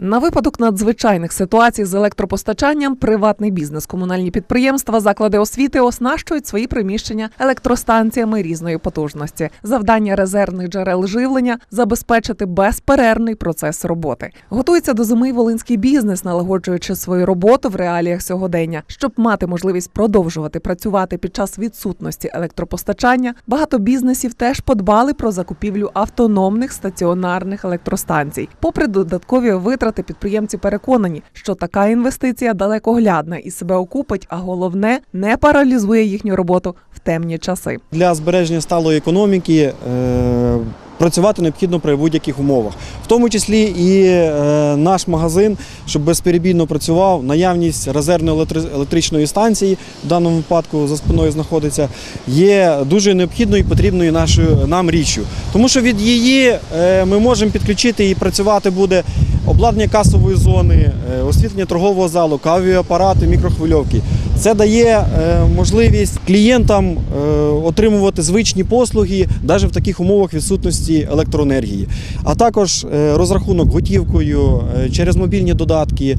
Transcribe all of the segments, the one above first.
На випадок надзвичайних ситуацій з електропостачанням приватний бізнес, комунальні підприємства, заклади освіти оснащують свої приміщення електростанціями різної потужності. Завдання резервних джерел живлення забезпечити безперервний процес роботи. Готується до зими волинський бізнес, налагоджуючи свою роботу в реаліях сьогодення, щоб мати можливість продовжувати працювати під час відсутності електропостачання. Багато бізнесів теж подбали про закупівлю автономних стаціонарних електростанцій. Попри додаткові витрати, підприємці переконані, що така інвестиція далекоглядна і себе окупить, а головне не паралізує їхню роботу в темні часи. Для збереження сталої економіки е, працювати необхідно при будь-яких умовах, в тому числі і е, наш магазин, щоб безперебійно працював, наявність резервної електри- електричної станції в даному випадку за спиною знаходиться, є дуже необхідною і потрібною нашою нам річчю. Тому що від її е, ми можемо підключити і працювати буде обладнання касової зони, е, освітлення торгового залу, кавіапарати, мікрохвильовки. Це дає е, можливість клієнтам е, отримувати звичні послуги навіть в таких умовах відсутності електроенергії, а також розрахунок готівкою через мобільні додатки,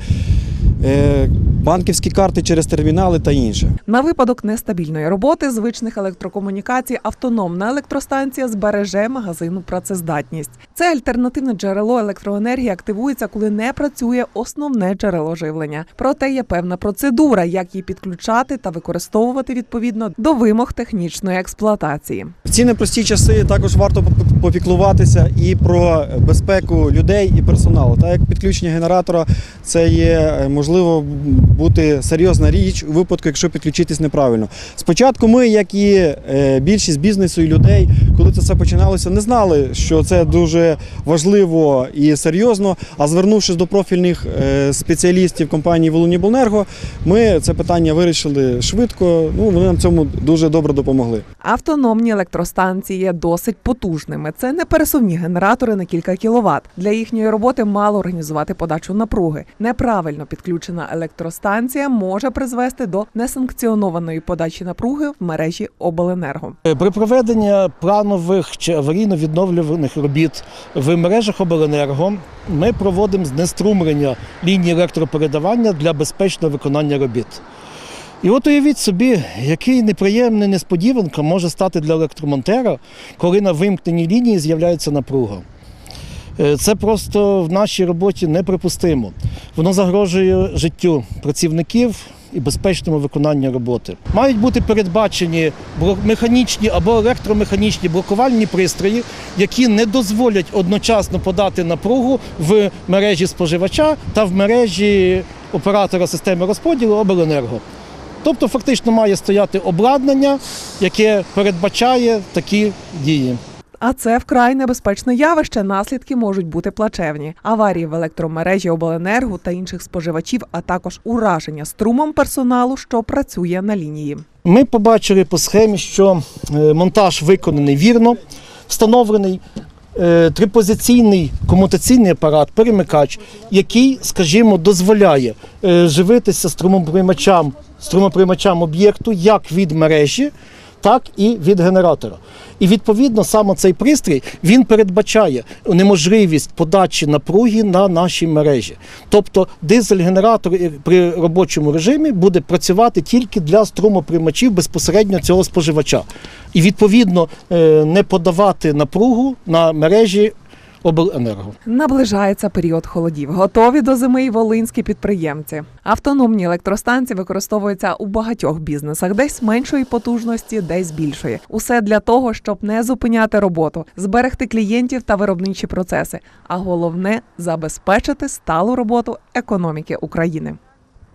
банківські карти через термінали та інше. На випадок нестабільної роботи звичних електрокомунікацій автономна електростанція збереже магазину працездатність. Це альтернативне джерело електроенергії активується, коли не працює основне джерело живлення. Проте є певна процедура, як її підключати та використовувати відповідно до вимог технічної експлуатації. В ці непрості часи також варто поп- попіклуватися і про безпеку людей і персоналу. Так як підключення генератора це є е, можливо бути серйозна річ у випадку, якщо підключитись неправильно. Спочатку ми, як і е, більшість бізнесу і людей, коли це все починалося, не знали, що це дуже важливо і серйозно. А звернувшись до профільних е, спеціалістів компанії Волунібленерго, ми це питання вирішили швидко. Ну вони нам цьому дуже добре допомогли. Автономні електростанції є досить потужними. Це не пересувні генератори на кілька кіловат. Для їхньої роботи мало організувати подачу напруги. Неправильно підключена електростанція може призвести до несанкціонованої подачі напруги в мережі обленерго. При проведенні планових чи аварійно-відновлюваних робіт в мережах обленерго ми проводимо знеструмлення лінії електропередавання для безпечного виконання робіт. І от уявіть собі, який неприємний несподіванка може стати для електромонтера, коли на вимкненій лінії з'являється напруга. Е, Це просто в нашій роботі неприпустимо. Воно загрожує життю працівників і безпечному виконанню роботи. Мають бути передбачені механічні або електромеханічні блокувальні пристрої, які не дозволять одночасно подати напругу в мережі споживача та в мережі оператора системи розподілу обленерго. Тобто, фактично має стояти обладнання, яке передбачає такі дії. А це вкрай небезпечне явище. Наслідки можуть бути плачевні. Аварії в електромережі обленерго та інших споживачів, а також ураження струмом персоналу, що працює на лінії. Ми побачили по схемі, що е, монтаж виконаний вірно, встановлений е, трипозиційний комутаційний апарат, перемикач, який, скажімо, дозволяє е, живитися струмоприймачам, струмоприймачам об'єкту як від мережі, так і від генератора. І відповідно саме цей пристрій він передбачає неможливість подачі напруги на наші мережі. Тобто дизель-генератор при робочому режимі буде працювати тільки для струмоприймачів безпосередньо цього споживача. І відповідно е, не подавати напругу на мережі обленерго. Наближається період холодів. Готові до зими й волинські підприємці. Автономні електростанції використовуються у багатьох бізнесах, десь меншої потужності, десь більшої. Усе для того, щоб не зупиняти роботу, зберегти клієнтів та виробничі процеси. А головне забезпечити сталу роботу економіки України.